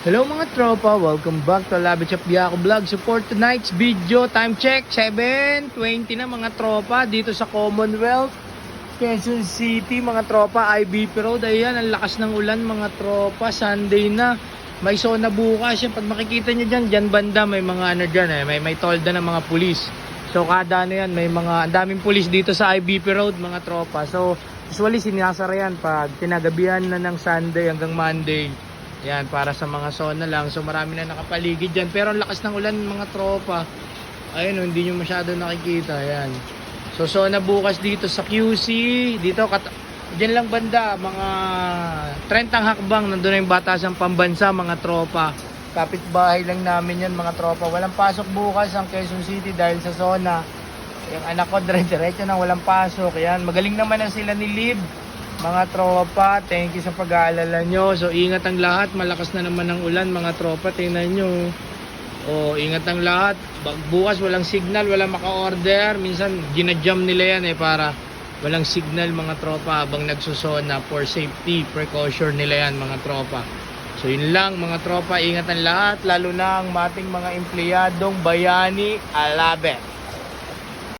Hello mga tropa, welcome back to Labit Shop Vlog. Support tonight's video, time check, 7.20 na mga tropa dito sa Commonwealth, Quezon City mga tropa, IBP Road. Ayan, ang lakas ng ulan mga tropa, Sunday na. May zona bukas yan. Pag makikita nyo dyan, dyan banda may mga ano dyan eh, may, may tolda ng mga pulis. So kada ano yan, may mga, ang daming pulis dito sa IBP Road mga tropa. So usually sinasara yan pag tinagabihan na ng Sunday hanggang Monday. Yan, para sa mga zona lang. So marami na nakapaligid dyan. Pero ang lakas ng ulan mga tropa. Ayun, oh, hindi nyo masyado nakikita. Yan. So zona bukas dito sa QC. Dito, kat dyan lang banda. Mga 30 hakbang. Nandun na yung batasang pambansa mga tropa. Kapitbahay lang namin yan mga tropa. Walang pasok bukas ang Quezon City dahil sa zona. Yung anak ko dire-diretso nang walang pasok. Yan, magaling naman na sila ni Lib. Mga tropa, thank you sa pag-aalala nyo. So, ingat ang lahat. Malakas na naman ang ulan, mga tropa. Tingnan nyo. O, ingat ang lahat. Bukas walang signal, walang maka-order. Minsan, ginajam nila yan eh para walang signal mga tropa habang nagsusona for safety precaution nila yan mga tropa. So, yun lang mga tropa. Ingat ang lahat. Lalo na ang mating mga empleyadong bayani alabet.